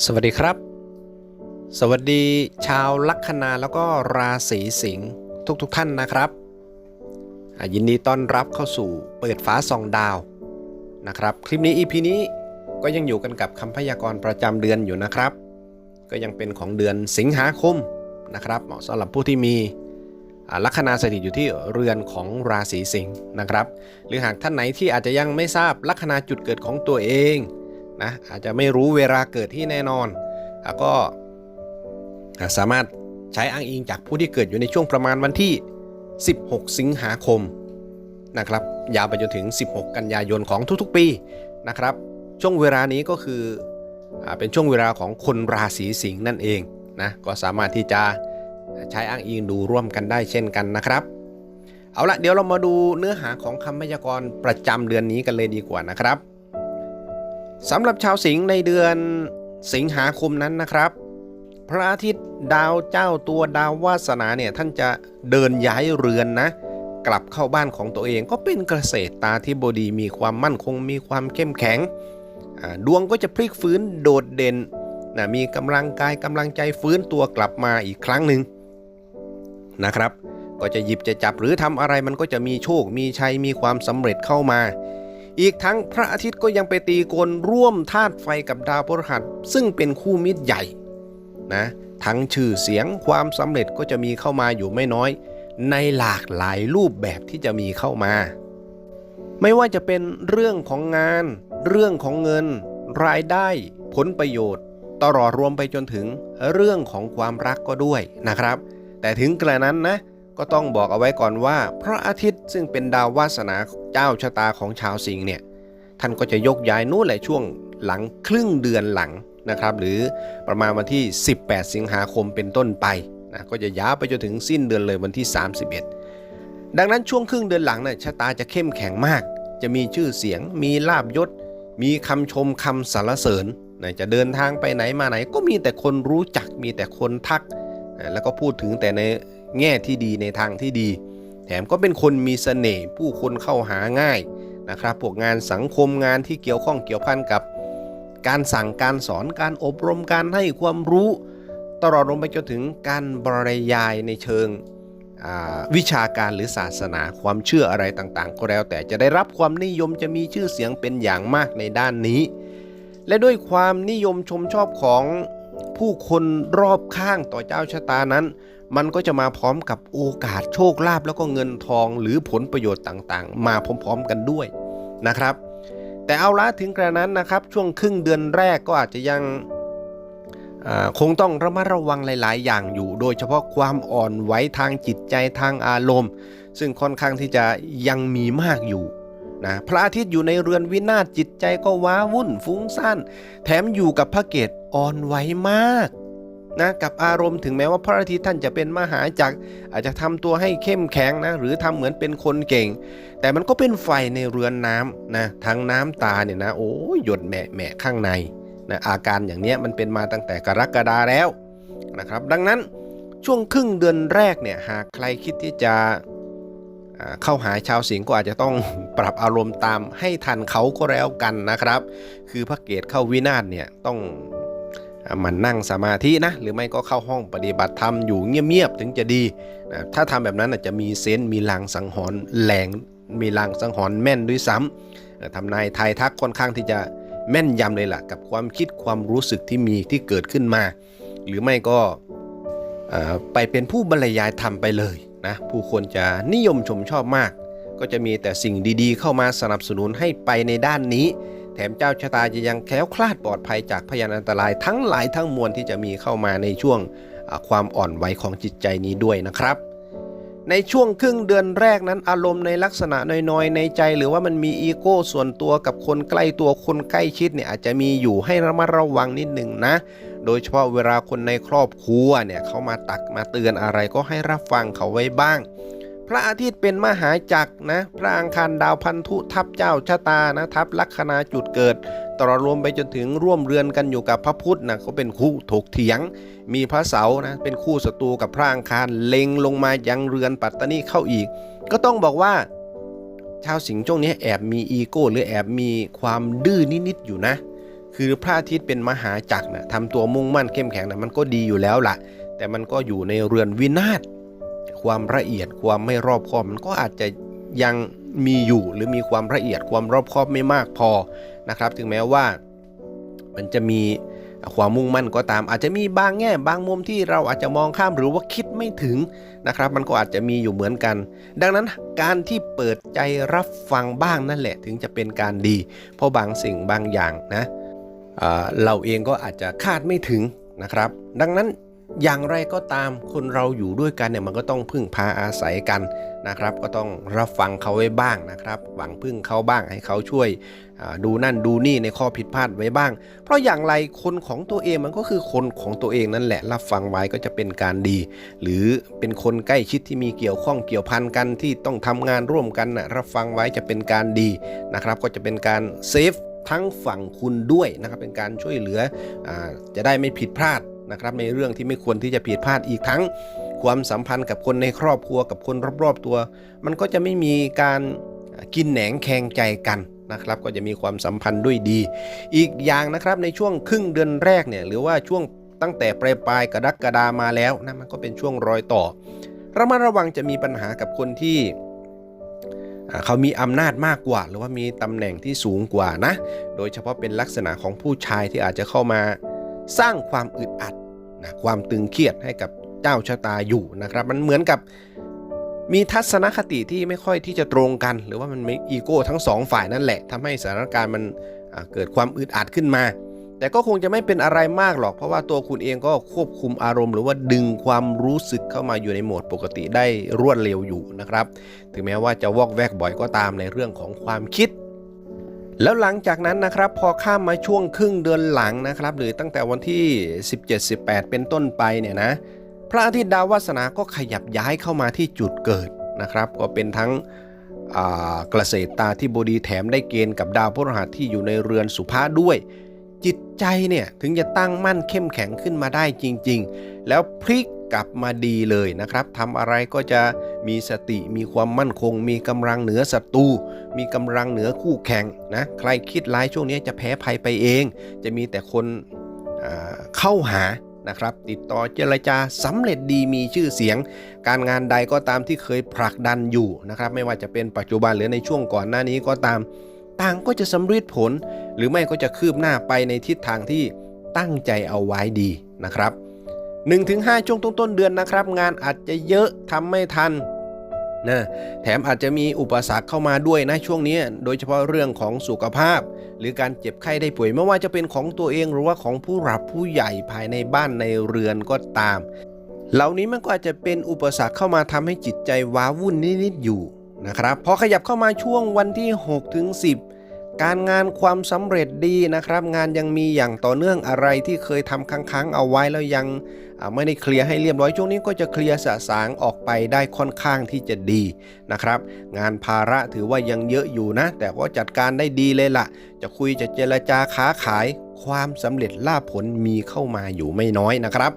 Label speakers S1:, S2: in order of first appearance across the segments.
S1: สวัสดีครับ สวัสดีชาวลัคนาแล้วก็ราศีสิงห์ทุกๆทท่านนะครับ ยินดีต้อนรับเข้าสู่เปิดฟ้าส่องดาวนะครับ คลิปนี้ EP นี้ก็ยังอยู่กันกับคำพยากรณ์ประจำเดือนอยู่นะครับ ก็ยังเป็นของเดือนสิงหาคมนะครับเหมาะสำหรับผู้ที่มีลัคนาสถิตอยู่ที่เรือนของราศีสิงห์นะครับ หรือหากท่านไหนที่อาจจะยังไม่ทราบลัคนาจุดเกิดของตัวเอง นะ อาจจะไม่รู้เวลาเกิดที่แน่นอนอะก็สามารถใช้อ้างอิงจากผู้ที่เกิดอยู่ในช่วงประมาณวันที่ 16 สิงหาคมนะครับ ยาวไปจนถึง 16 กันยายนของทุกๆปีนะครับ ช่วงเวลานี้ก็คืออเป็นช่วงเวลาของคนราศีสิงห์นั่นเองนะ ก็สามารถที่จะใช้อ้างอิงดูร่วมกันได้เช่นกันนะครับเอาละเดี๋ยวเรามาดูเนื้อหาของคำพยากรณ์ประจำเดือนนี้กันเลยดีกว่านะครับ สำหรับชาวสิงห์ในเดือนสิงหาคมนั้นนะครับ พระอาทิตย์ดาวเจ้าตัวดาววาสนาเนี่ยท่านจะเดินย้ายเรือนนะ กลับเข้าบ้านของตัวเองก็เป็นเกษตรตาที่บดีมีความมั่นคงมีความเข้มแข็งดวงก็จะพลิกฟื้นโดดเด่นนะมีกำลังกายกำลังใจฟื้นตัวกลับมาอีกครั้งหนึ่งนะครับ ก็จะหยิบจะจับหรือทำอะไรมันก็จะมีโชค มีชัยมีความสำเร็จเข้ามา อีกทั้งพระอาทิตย์ก็ยังไปตีกลร่วมธาตุไฟกับดาวพฤหัสซึ่งเป็นคู่มิตรใหญ่นะทั้งชื่อเสียงความสำเร็จก็จะมีเข้ามาอยู่ไม่น้อย ในหลากหลายรูปแบบที่จะมีเข้ามา ไม่ว่าจะเป็นเรื่องของงาน เรื่องของเงิน รายได้ ผลประโยชน์ ตลอดรวมไปจนถึงเรื่องของความรักก็ด้วยนะครับ แต่ถึงกระนั้นนะ ก็ต้องบอกเอาไว้ก่อนว่า พระอาทิตย์ซึ่งเป็นดาววาสนาเจ้าชะตาของชาวสิงห์เนี่ยท่านก็จะยกย้ายนู่นแหละช่วงหลังครึ่งเดือนหลังนะครับ หรือประมาณวันที่ 18 สิงหาคมเป็นต้นไปนะก็จะยาวไปจนถึงสิ้นเดือนเลยวันที่ 31 ดังนั้นช่วงครึ่งเดือนหลังเนี่ยชะตาจะเข้มแข็งมาก จะมีชื่อเสียง มีลาบยศ มีคำชมคำสรรเสริญนะจะเดินทางไปไหนมาไหน ก็มีแต่คนรู้จักมีแต่คนทักนะแล้วก็พูดถึงแต่ใน แง่ที่ดีในทางที่ดี แถมก็เป็นคนมีเสน่ห์ผู้คนเข้าหาง่ายนะครับพวกงานสังคมงานที่เกี่ยวข้องเกี่ยวพันกับการสั่งการสอนการอบรมการให้ความรู้ ตลอดลงไปจนถึงการบรรยายในเชิงวิชาการหรือศาสนาความเชื่ออะไรต่างๆ ก็แล้ว แต่จะได้รับความนิยมจะมีชื่อเสียงเป็นอย่างมากในด้านนี้ และด้วยความนิยมชมชอบของผู้คนรอบข้างต่อเจ้าชะตานั้น มันก็จะมาพร้อมกับโอกาสโชคลาภแล้วก็เงินทองหรือผลประโยชน์ต่างๆ มาพร้อมๆกันด้วยนะครับ แต่เอาละถึงกระนั้นนะครับ ช่วงครึ่งเดือนแรกก็อาจจะยังคงต้องระมัดระวังหลาย ๆ อย่างอยู่ โดยเฉพาะความอ่อนไหวทางจิตใจทางอารมณ์ ซึ่งค่อนข้างที่จะยังมีมากอยู่นะพระอาทิตย์อยู่ในเรือนวินาศจิตใจก็ว้าวุ่นฟุ้งซ่านแถมอยู่กับพระเกตอ่อนไหวมาก นะกับอารมณ์ถึงแม้ว่าพระอาทิตย์ท่านจะเป็นมหาจักรอาจจะทำตัวให้เข้มแข็งนะหรือทำเหมือนเป็นคนเก่ง แต่มันก็เป็นไฟในเรือนน้ำนะทั้งน้ำตาเนี่ยนะโอ้ยหยดแหมะแหมะข้างในนะอาการอย่างเนี้ยมันเป็นมาตั้งแต่กรกฎาแล้วนะครับ ดังนั้นช่วงครึ่งเดือนแรกเนี่ยหากใครคิดที่จะเข้าหาชาวสิงห์ก็อาจจะต้องปรับอารมณ์ตามให้ทันเขาก็แล้วกันนะครับ คือพระเกตเข้าวินาศเนี่ยต้อง มันนั่งสมาธินะหรือไม่ก็เข้าห้องปฏิบัติธรรมอยู่เงียบๆถึงจะดีนะถ้าทำแบบนั้นอาจจะมีเซนส์มีลางสังหรณ์แรงมีลางสังหรณ์แม่นด้วยซ้ำเอ่อทำนายทายทักค่อนข้างที่จะแม่นยำเลยล่ะกับความคิดความรู้สึกที่มีที่เกิดขึ้นมา หรือไม่ก็ไปเป็นผู้บรรยายธรรมไปเลยนะผู้คนจะนิยมชมชอบมาก ก็จะมีแต่สิ่งดีๆ เข้ามาสนับสนุนให้ไปในด้านนี้ แถมเจ้าชะตาจะยังแคล้วคลาดปลอดภัยจากพยานอันตรายทั้งหลายทั้งมวลที่จะมีเข้ามาในช่วงความอ่อนไหวของจิตใจนี้ด้วยนะครับ ในช่วงครึ่งเดือนแรกนั้นอารมณ์ในลักษณะน้อยๆ ในใจ หรือว่ามันมีอีโก้ส่วนตัวกับคนใกล้ตัวคนใกล้ชิดเนี่ยอาจจะมีอยู่ให้ระมัดระวังนิดหนึ่งนะ โดยเฉพาะเวลาคนในครอบครัวเนี่ยเขามาตักมาเตือนอะไรก็ให้รับฟังเขาไว้บ้าง ระอาทิตย์เป็นมหาจักรนะ พระอังคารดาวพันธุทับเจ้าชะตานะทับลัคนาจุดเกิดตลอดรวมไปจนถึงร่วมเรือนกันอยู่กับพระพุธนะก็เป็นคู่ถกเถียง มีพระเสาร์นะเป็นคู่ศัตรูกับพระอังคารเล็งลงมายังเรือนปัตตานีเข้าอีก ก็ต้องบอกว่า ชาวสิงห์ช่วงนี้แอบมีอีโก้หรือแอบมีความดื้อนิดๆอยู่นะ คือคือพระอาทิตย์เป็นมหาจักรนะทำตัวมุ่งมั่นเข้มแข็งนะมันก็ดีอยู่แล้วล่ะ แต่มันก็อยู่ในเรือนวินาศ ความละเอียดความไม่รอบคอบมันก็อาจจะยังมีอยู่หรือมีความละเอียดความรอบคอบไม่มากพอนะครับ ถึงแม้ว่ามันจะมีความมุ่งมั่นก็ตาม อาจจะมีบางแง่บางมุมที่เราอาจจะมองข้ามหรือว่าคิดไม่ถึงนะครับ มันก็อาจจะมีอยู่เหมือนกัน ดังนั้นการที่เปิดใจรับฟังบ้างนั่นแหละถึงจะเป็นการดี เพราะบางสิ่งบางอย่างนะเเราเองก็อาจจะคาดไม่ถึงนะครับ ดังนั้น อย่างไรก็ตามคนเราอยู่ด้วยกันเนี่ยมันก็ต้องพึ่งพาอาศัยกันนะครับ ก็ต้องรับฟังเขาไว้บ้างนะครับ หวังพึ่งเขาบ้างให้เขาช่วยดูนั่นดูนี่ในข้อผิดพลาดไว้บ้าง เพราะอย่างไรคนของตัวเองมันก็คือคนของตัวเองนั่นแหละรับฟังไว้ก็จะเป็นการดี หรือเป็นคนใกล้ชิดที่มีเกี่ยวข้องเกี่ยวพันกันที่ต้องทำงานร่วมกันนะรับฟังไว้จะเป็นการดีนะครับ ก็จะเป็นการเซฟทั้งฝั่งคุณด้วยนะครับเป็นการช่วยเหลืออจะได้ไม่ผิดพลาด นะครับในเรื่องที่ไม่ควรที่จะผิดพลาดอีกทั้ง ความสัมพันธ์กับคนในครอบครัวกับคนรอบๆตัว มันก็จะไม่มีการกินแหนงแคงใจกันนะครับก็จะมีความสัมพันธ์ด้วยดี อีกอย่างนะครับในช่วงครึ่งเดือนแรกเนี่ยหรือว่าช่วงตั้งแต่ปลายปลายๆกรกฎามาแล้วนะมันก็เป็นช่วงรอยต่อระมัดระวังจะมีปัญหากับคนที่เขามีอำนาจมากกว่า หรือว่ามีตำแหน่งที่สูงกว่านะ โดยเฉพาะเป็นลักษณะของผู้ชายที่อาจจะเข้ามาสร้างความอึดอัด นะความตึงเครียดให้กับเจ้าชะตาอยู่นะครับ มันเหมือนกับมีทัศนคติที่ไม่ค่อยที่จะตรงกัน หรือว่ามันมีอีโก้ทั้งสองฝ่ายนั่นแหละทำให้สถานการณ์มันเกิดความอึดอัดขึ้นมา แต่ก็คงจะไม่เป็นอะไรมากหรอก เพราะว่าตัวคุณเองก็ควบคุมอารมณ์ หรือว่าดึงความรู้สึกเข้ามาอยู่ในโหมดปกติได้รวดเร็วอยู่นะครับ ถึงแม้ว่าจะวอกแวกบ่อยก็ตามในเรื่องของความคิด แล้วหลังจากนั้นนะครับพอข้ามมาช่วงครึ่งเดือนหลังนะครับ หรือตั้งแต่วันที่ 17-18 เป็นต้นไปเนี่ยนะพระอาทิตย์ดาววาสนาก็ขยับย้ายเข้ามาที่จุดเกิดนะครับ ก็เป็นทั้งอ่าเกษตรตาที่บดีแถมได้เกณฑ์กับดาวพฤหัสที่อยู่ในเรือนสุภาด้วย จิตใจเนี่ยถึงจะตั้งมั่นเข้มแข็งขึ้นมาได้จริง ๆ แล้วพลิก กลับมาดีเลยนะครับทำอะไรก็จะมีสติมีความมั่นคง มีกำลังเหนือศัตรูมีกำลังเหนือคู่แข่งนะใครคิดร้ายช่วงนี้จะแพ้ภัยไปเอง จะมีแต่คนเข้าหานะครับติดต่อเจรจาสำเร็จดีมีชื่อเสียง การงานใดก็ตามที่เคยผลักดันอยู่นะครับไม่ว่าจะเป็นปัจจุบันหรือในช่วงก่อนหน้านี้ก็ตาม ต่างก็จะสำเร็จผล หรือไม่ก็จะคืบหน้าไปในทิศทางที่ตั้งใจเอาไว้ดีนะครับ 1-5 ช่วงต้นๆเดือนนะครับ งานอาจจะเยอะทำไม่ทันนะแถมอาจจะมีอุปสรรคเข้ามาด้วยนะช่วงนี้ โดยเฉพาะเรื่องของสุขภาพ หรือการเจ็บไข้ได้ป่วยไม่ว่าจะเป็นของตัวเองหรือว่าของผู้หลักผู้ใหญ่ภายในบ้านในเรือนก็ตาม เหล่านี้มันก็อาจจะเป็นอุปสรรคเข้ามาทำให้จิตใจว้าวุ่นนิดๆอยู่นะครับพอขยับเข้ามาช่วงวันที่6ถึง10 การงานความสำเร็จดีนะครับ งานยังมีอย่างต่อเนื่องอะไรที่เคยทำค้างๆเอาไว้แล้วยังไม่ได้เคลียร์ให้เรียบร้อยช่วงนี้ก็จะเคลียร์สะสางออกไปได้ค่อนข้างที่จะดีนะครับ งานภาระถือว่ายังเยอะอยู่นะ แต่ก็จัดการได้ดีเลยล่ะ จะคุยจะเจรจาค้าขาย ความสำเร็จล่าผลมีเข้ามาอยู่ไม่น้อยนะครับ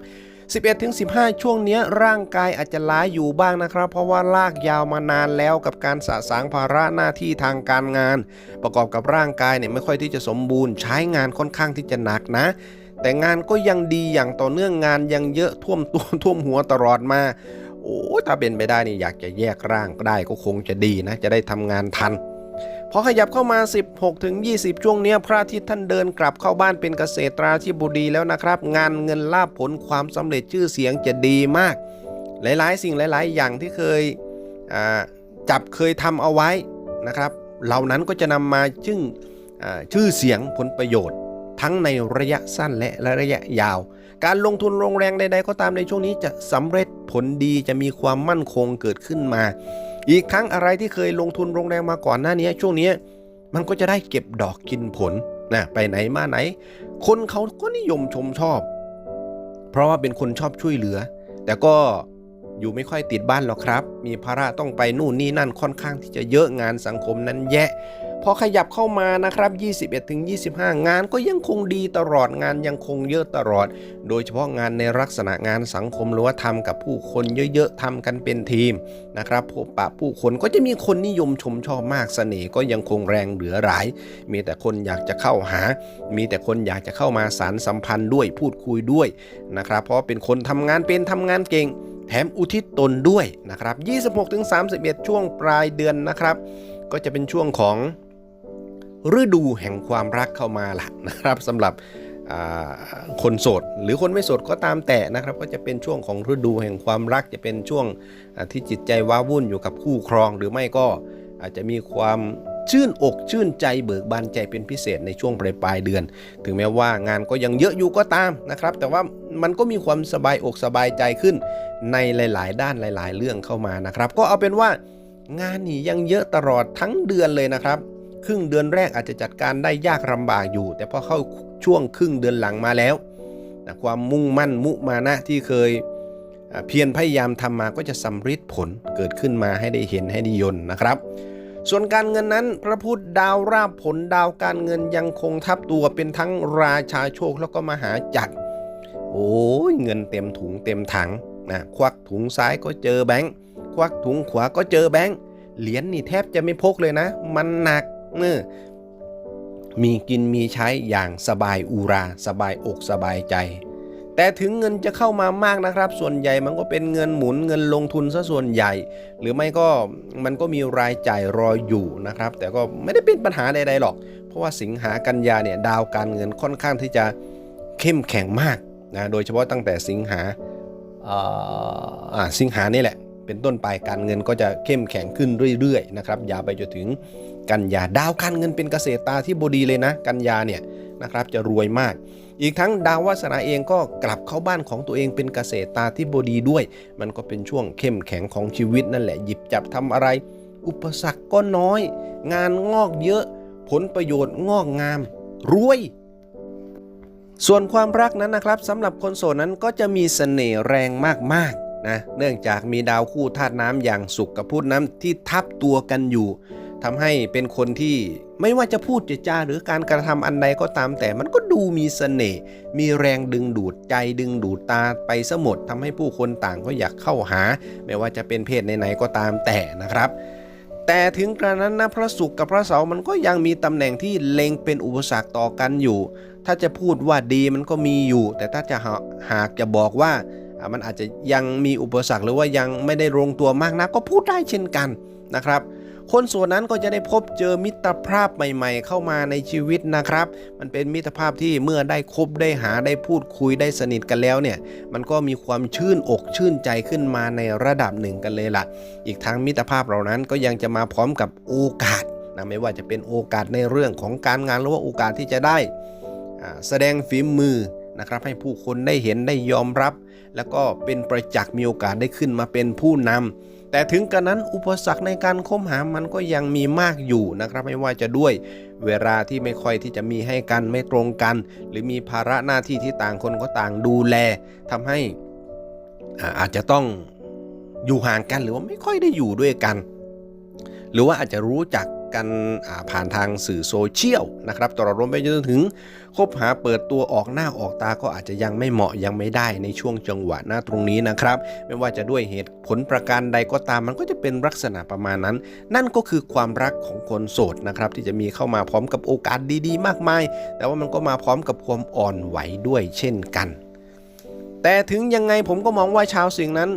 S1: 11ถึง15 ช่วงเนี้ยร่างกายอาจจะล้าอยู่บ้างนะครับ เพราะว่าลากยาวมานานแล้วกับการสะสางภาระหน้าที่ทางการงาน ประกอบกับร่างกายเนี่ยไม่ค่อยที่จะสมบูรณ์ใช้งานค่อนข้างที่จะหนักนะแต่งานก็ยังดีอย่างต่อเนื่องงานยังเยอะท่วมตัวท่วมหัวตลอดมา โอ้ถ้าเป็นไปได้นี่อยากจะแยกร่างได้ก็คงจะดีนะ จะได้ทำงานทัน พอขยับเข้ามา 16ถึง20ช่วงเนี้ยพระอาทิตย์ท่านเดินกลับเข้าบ้านเป็นเกษตราธิบดีแล้วนะครับ งานเงินลาภผลความสำเร็จชื่อเสียงจะดีมาก หลายๆ สิ่งหลาย ๆ อย่างที่เคยจับเคยทำเอาไว้นะครับ เหล่านั้นก็จะนำมาซึ่งอ่าชื่อเสียงผลประโยชน์ ทั้งในระยะสั้นและระยะยาว การลงทุนลงแรงใด ๆ ก็ตามในช่วงนี้จะสำเร็จผลดีจะมีความมั่นคงเกิดขึ้นมา อีกทั้งอะไรที่เคยลงทุนลงแรงมาก่อนหน้านี้ช่วงนี้มันก็จะได้เก็บดอกกินผลนะไปไหนมาไหน คนเขาก็นิยมชมชอบ เพราะว่าเป็นคนชอบช่วยเหลือ แต่ก็อยู่ไม่ค่อยติดบ้านหรอกครับ มีภาระต้องไปนู่นนี่นั่นค่อนข้างที่จะเยอะงานสังคมนั้นแยะ พอขยับเข้ามานะครับ 21ถึง25 งานก็ยังคงดีตลอดงานยังคงเยอะตลอด โดยเฉพาะงานในลักษณะงานสังคมหรือว่าทำกับผู้คนเยอะๆทำกันเป็นทีมนะครับพบปะผู้คนก็จะมีคนนิยมชมชอบมากเสน่ห์ก็ยังคงแรงเหลือหลาย มีแต่คนอยากจะเข้าหา มีแต่คนอยากจะเข้ามาสารสัมพันธ์ด้วยพูดคุยด้วยนะครับ เพราะเป็นคนทำงานเป็นทำงานเก่ง แถมอุทิศตนด้วยนะครับ 26-31 ช่วงปลายเดือนนะครับ ก็จะเป็นช่วงของ ฤดูแห่งความรักเข้ามาละนะครับสำหรับคนโสดหรือคนไม่โสดก็ตามแต่นะครับ ก็จะเป็นช่วงของฤดูแห่งความรักจะเป็นช่วงที่จิตใจว้าวุ่นอยู่กับคู่ครอง หรือไม่ก็อาจจะมีความชื่นอกชื่นใจเบิกบานใจเป็นพิเศษในช่วงปลายปลายเดือน ถึงแม้ว่างานก็ยังเยอะอยู่ก็ตามนะครับ แต่ว่ามันก็มีความสบายอกสบายใจขึ้น ในหลาย ๆ ด้านหลาย ๆ เรื่องเข้ามานะครับ ก็เอาเป็นว่างานนี่ยังเยอะตลอดทั้งเดือนเลยนะครับ ครึ่งเดือนแรกอาจจะจัดการได้ยากลำบากอยู่ แต่พอเข้าช่วงครึ่งเดือนหลังมาแล้วนะความมุ่งมั่นมุมานะที่เคยเพียรพยายามทำมาก็จะสำฤทธิ์ผลเกิดขึ้นมาให้ได้เห็นให้ได้ยนนะครับ ส่วนการเงินนั้นพระพุทธดาวราบผลดาวการเงินยังคงทับตัวเป็นทั้งราชาโชคแล้วก็มหาจักรโอ้ยเงินเต็มถุงเต็มถังนะควักถุงซ้ายก็เจอแบงค์ควักถุงขวาก็เจอแบงค์เหรียญนี่แทบจะไม่พกเลยนะ มันหนัก เนอมีกินมีใช้อย่างสบายอูรา สบายอกสบายใจ แต่ถึงเงินจะเข้ามามากนะครับ ส่วนใหญ่มันก็เป็นเงินหมุนเงินลงทุนซะส่วนใหญ่ หรือไม่ก็มันก็มีรายจ่ายรออยู่นะครับ แต่ก็ไม่ได้เป็นปัญหาใดๆหรอก เพราะว่าสิงหากันยาเนี่ยดาวการเงินค่อนข้างที่จะเข้มแข็งมากนะโดยเฉพาะตั้งแต่สิงหาอ่าสิงหานี่แหละ เป็นต้นไปการเงินก็จะเข้มแข็งขึ้นเรื่อยๆนะครับยาวไปจนถึง กันยาดาวการเงินเป็นเกษตรตาที่บดีเลยนะ กันยาเนี่ยนะครับจะรวยมาก อีกทั้งดาววาสนาเองก็กลับเข้าบ้านของตัวเองเป็นเกษตรตาที่บดีด้วย มันก็เป็นช่วงเข้มแข็งของชีวิตนั่นแหละหยิบจับทำอะไร อุปสรรคก็น้อย งานงอกเยอะ ผลประโยชน์งอกงาม รวยส่วนความรักนั้นนะครับสำหรับคนโสดนั้นก็จะมีเสน่ห์แรงมากๆนะเนื่องจากมีดาวคู่ธาตุน้ำอย่างสุขกับพูดน้ำที่ทับตัวกันอยู่ ทำให้เป็นคนที่ไม่ว่าจะพูดจะจาหรือการกระทำอันใดก็ตามแต่มันก็ดูมีเสน่ห์มีแรงดึงดูดใจดึงดูดตาไปซะหมดทำให้ผู้คนต่างก็อยากเข้าหา ไม่ว่าจะเป็นเพศไหนๆก็ตามแต่นะครับ แต่ถึงกระนั้นนะพระศุกร์กับพระเสาร์มันก็ยังมีตำแหน่งที่เล็งเป็นอุปสรรคต่อกันอยู่ ถ้าจะพูดว่าดีมันก็มีอยู่ แต่ถ้าจะหาหากจะบอกว่าอ่ามันอาจจะยังมีอุปสรรคหรือว่ายังไม่ได้ลงตัวมากนะก็พูดได้เช่นกันนะครับ คนส่วนนั้นก็จะได้พบเจอมิตรภาพใหม่ ๆ เข้ามาในชีวิตนะครับ มันเป็นมิตรภาพที่เมื่อได้คบได้หาได้พูดคุยได้สนิทกันแล้วเนี่ย มันก็มีความชื่นอกชื่นใจขึ้นมาในระดับหนึ่งกันเลยล่ะ อีกทั้งมิตรภาพเหล่านั้นก็ยังจะมาพร้อมกับโอกาสนะไม่ว่าจะเป็นโอกาสในเรื่องของการงานหรือว่าโอกาสที่จะได้แสดงฝีมือนะครับให้ผู้คนได้เห็นได้ยอมรับ แล้วก็เป็นประจักษ์มีโอกาสได้ขึ้นมาเป็นผู้นำ แต่ถึงกระนั้นอุปสรรคในการคบหามันก็ยังมีมากอยู่นะครับ ไม่ว่าจะด้วยเวลาที่ไม่ค่อยที่จะมีให้กันไม่ตรงกัน หรือมีภาระหน้าที่ที่ต่างคนก็ต่างดูแลทำให้อ่าอาจจะต้องอยู่ห่างกันหรือว่าไม่ค่อยได้อยู่ด้วยกัน หรือว่าอาจจะรู้จัก กันผ่านทางสื่อโซเชียลนะครับตลอดรวมไปจนถึงคบหาเปิดตัวออกหน้าออกตาก็อาจจะยังไม่เหมาะยังไม่ได้ในช่วงจังหวะหน้าตรงนี้นะครับ ไม่ว่าจะด้วยเหตุผลประการใดก็ตามมันก็จะเป็นลักษณะประมาณนั้น นั่นก็คือความรักของคนโสดนะครับที่จะมีเข้ามาพร้อมกับโอกาสดีๆ มากมาย แต่ว่ามันก็มาพร้อมกับความอ่อนไหวด้วยเช่นกัน แต่ถึงยังไงผมก็มองว่าชาวสิงนั้น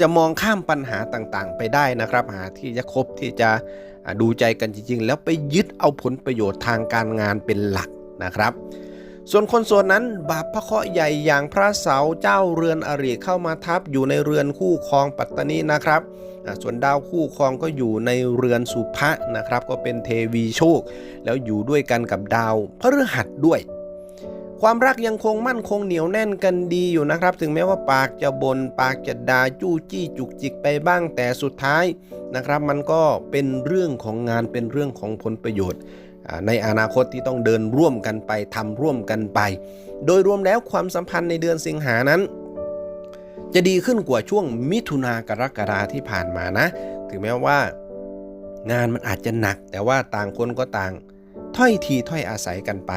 S1: จะมองข้ามปัญหาต่างๆ ไปได้นะครับ หาที่จะคบที่จะ ดูใจกันจริง ๆ แล้วไปยึดเอาผลประโยชน์ทางการงานเป็นหลักนะครับ ส่วนคนส่วนั้นบาปพระเคราะห์ใหญ่อย่างพระเสาเจ้าเรือนอริเข้ามาทับอยู่ในเรือนคู่ครองปัตตานีนะครับส่วนดาวคู่ครองก็อยู่ในเรือนสุภะนะครับ ก็เป็นเทวีโชค แล้วอยู่ด้วยกันกับดาวพฤหัสด้วย ความรักยังคงมั่นคงเหนียวแน่นกันดีอยู่นะครับ ถึงแม้ว่าปากจะบน่นปากจะด่าจู้จี้จุกจิกไปบ้างแต่สุดท้ายนะครับ มันก็เป็นเรื่องของงานเป็นเรื่องของผลประโยชน์ ในอนาคตที่ต้องเดินร่วมกันไปทำร่วมกันไป โดยรวมแล้วความสัมพันธ์ในเดือนสิงหานั้น จะดีขึ้นกว่าช่วงมิถุนากรกฎาที่ผ่านมานะ ถึงแม้ว่างานมันอาจจะหนัก แต่ว่าต่างคนก็ต่างถ้อยทีถ้อยอาศัยกันไป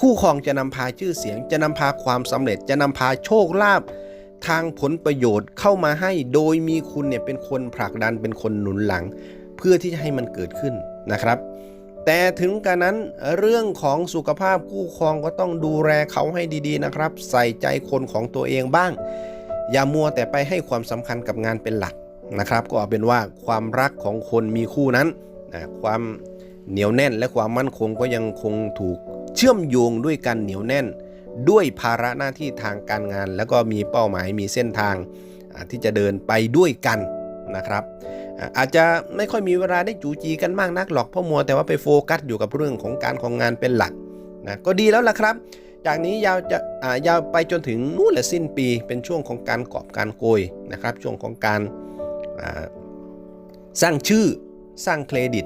S1: คู่ครองจะนำพาชื่อเสียง จะนำพาความสำเร็จ จะนำพาโชคลาภทางผลประโยชน์เข้ามาให้ โดยมีคุณเนี่ยเป็นคนผลักดันเป็นคนหนุนหลัง เพื่อที่จะให้มันเกิดขึ้นนะครับ แต่ถึงกระนั้นเรื่องของสุขภาพคู่ครองก็ต้องดูแลเขาให้ดีๆนะครับ ใส่ใจคนของตัวเองบ้าง อย่ามัวแต่ไปให้ความสำคัญกับงานเป็นหลักนะครับ ก็เอาเป็นว่าความรักของคนมีคู่นั้นนะความ เหนียวแน่นและความมั่นคงก็ยังคงถูกเชื่อมโยงด้วยกันเหนียวแน่น ด้วยภาระหน้าที่ทางการงาน แล้วก็มีเป้าหมายมีเส้นทางที่จะเดินไปด้วยกันนะครับ อาจจะไม่ค่อยมีเวลาได้จูจีกันมากนักหรอกพราะมัวแต่ว่าไปโฟกัสอยู่กับเรื่องของการของงานเป็นหลักนะก็ดีแล้วล่ะครับ จากนี้ยาวจะอ่ายาวไปจนถึงนู่นแหละสิ้นปีเป็นช่วงของการกอบการโกยนะครับ ช่วงของการสร้างชื่อสร้างเครดิต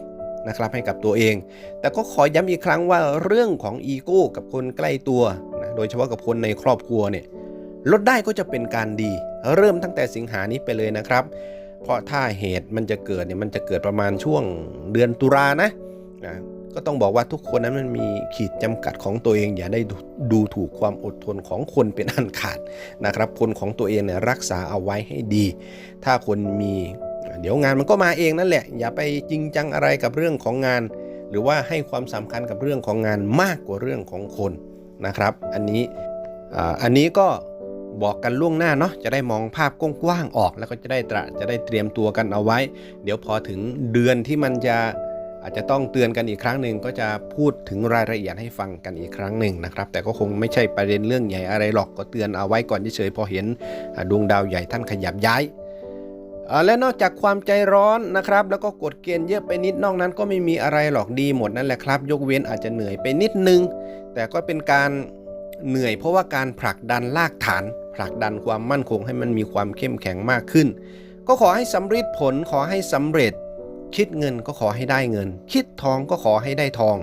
S1: นะครับให้กับตัวเอง แต่ก็ขอย้ำอีกครั้งว่าเรื่องของอีโก้ กับคนใกล้ตัวนะโดยเฉพาะกับคนในครอบครัวเนี่ยลดได้ก็จะเป็นการดี เริ่มตั้งแต่สิงหานี้ไปเลยนะครับ เพราะถ้าเหตุมันจะเกิดเนี่ยมันจะเกิดประมาณช่วงเดือนตุลานะนะก็ต้องบอกว่าทุกคนนั้นมันมีขีดจำกัดของตัวเอง อย่าได้ดูถูกความอดทนของคนเป็นอันขาดนะครับ คนของตัวเองเนี่ยรักษาเอาไว้ให้ดี ถ้าคนมี เดี๋ยวงานมันก็มาเองนั่นแหละ อย่าไปจริงจังอะไรกับเรื่องของงาน หรือว่าให้ความสำคัญกับเรื่องของงานมากกว่าเรื่องของคนนะครับ อันนี้อันนี้ก็บอกกันล่วงหน้าเนาะจะได้มองภาพกว้างๆออกแล้วก็จะได้ตระจะได้เตรียมตัวกันเอาไว้ เดี๋ยวพอถึงเดือนที่มันจะอาจจะต้องเตือนกันอีกครั้งหนึ่งก็จะพูดถึงรายละเอียดให้ฟังกันอีกครั้งหนึ่งนะครับ แต่ก็คงไม่ใช่ประเด็นเรื่องใหญ่อะไรหรอกก็เตือนเอาไว้ก่อนเฉยๆพอเห็นดวงดาวใหญ่ท่านขยับย้าย และนอกจากความใจร้อนนะครับ แล้วก็กฎเกณฑ์เยอะไปนิดนอกนั้น ก็ไม่มีอะไรหรอกดีหมดนั่นแหละครับ ยกเว้นอาจจะเหนื่อยไปนิดนึง แต่ก็เป็นการเหนื่อยเพราะว่าการผลักดันลากฐาน ผลักดันความมั่นคงให้มันมีความเข้มแข็งมากขึ้น ก็ขอให้สำเร็จผลขอให้สำเร็จ คิดเงินก็ขอให้ได้เงิน คิดทองก็ขอให้ได้ทอง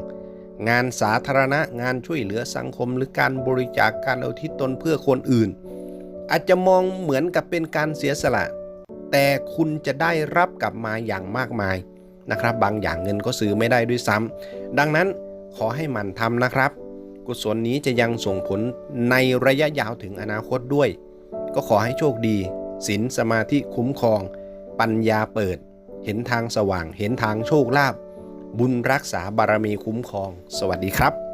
S1: งานสาธารณะงานช่วยเหลือสังคม หรือการบริจาคการเอาทิศตนเพื่อคนอื่น อาจจะมองเหมือนกับเป็นการเสียสละ แต่คุณจะได้รับกลับมาอย่างมากมายนะครับ บางอย่างเงินก็ซื้อไม่ได้ด้วยซ้ำดังนั้นขอให้มันทำนะครับ กุศลนี้จะยังส่งผลในระยะยาวถึงอนาคตด้วย ก็ขอให้โชคดีศีลสมาธิคุ้มครอง ปัญญาเปิด เห็นทางสว่าง เห็นทางโชคลาภบุญรักษาบารมีคุ้มครอง สวัสดีครับ